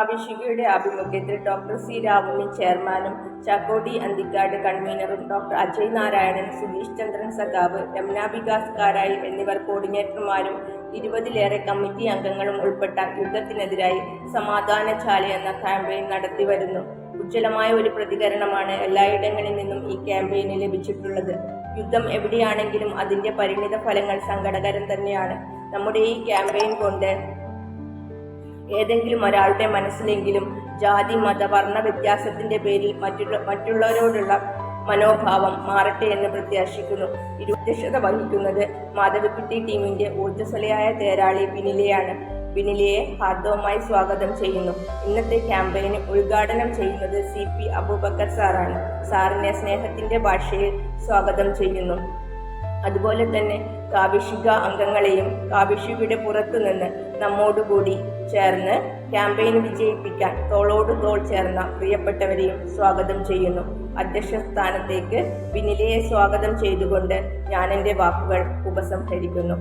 കാവ്യശികയുടെ ആഭിമുഖ്യത്തിൽ doctor C Ravunni ചെയർമാനും ചാക്കോടി അന്തിക്കാട് കൺവീനറും ഡോക്ടർ അജയ് നാരായണൻ സുധീഷ് ചന്ദ്രൻ സഖാവ് രമണ വികാസ് കാരായി എന്നിവർ കോർഡിനേറ്റർമാരും ഇരുപതിലേറെ കമ്മിറ്റി അംഗങ്ങളും ഉൾപ്പെട്ട യുദ്ധത്തിനെതിരായി സമാധാന ചാല എന്ന ക്യാമ്പയിൻ നടത്തി വരുന്നു. ഉജ്ജ്വലമായ ഒരു പ്രതികരണമാണ് എല്ലായിടങ്ങളിൽ നിന്നും ഈ ക്യാമ്പയിന് ലഭിച്ചിട്ടുള്ളത്. യുദ്ധം എവിടെയാണെങ്കിലും അതിന്റെ പരിണിത ഫലങ്ങൾ സങ്കടകരം തന്നെയാണ്. നമ്മുടെ ഈ ക്യാമ്പയിൻ കൊണ്ട് ഏതെങ്കിലും ഒരാളുടെ മനസ്സിലെങ്കിലും ജാതി മത വർണ വ്യത്യാസത്തിന്റെ പേരിൽ മറ്റുള്ള മറ്റുള്ളവരോടുള്ള മനോഭാവം മാറട്ടെ എന്ന് പ്രത്യാശിക്കുന്നു. ഇരുധ്യക്ഷത വഹിക്കുന്നത് മാധവിക്കുട്ടി ടീമിന്റെ ഊർജസ്വലയായ തേരാളി ബിനിലയാണ് ബിനിലയെ ഹാർദവുമായി സ്വാഗതം ചെയ്യുന്നു. ഇന്നത്തെ ക്യാമ്പയിന് ഉദ്ഘാടനം ചെയ്യുന്നത് സി പി അബൂബക്കർ സാറാണ്. സാറിനെ സ്നേഹത്തിന്റെ ഭാഷയിൽ സ്വാഗതം ചെയ്യുന്നു. അതുപോലെ തന്നെ കാവിഷിക അംഗങ്ങളെയും കാവിഷികയുടെ പുറത്തുനിന്ന് നമ്മോടുകൂടി ചേർന്ന് ക്യാമ്പയിൻ വിജയിപ്പിക്കാൻ തോളോട് തോൾ ചേർന്ന പ്രിയപ്പെട്ടവരെയും സ്വാഗതം ചെയ്യുന്നു. അധ്യക്ഷ സ്ഥാനത്തേക്ക് വിനിലയെ സ്വാഗതം ചെയ്തുകൊണ്ട് ഞാൻ എന്റെ വാക്കുകൾ ഉപസംഹരിക്കുന്നു.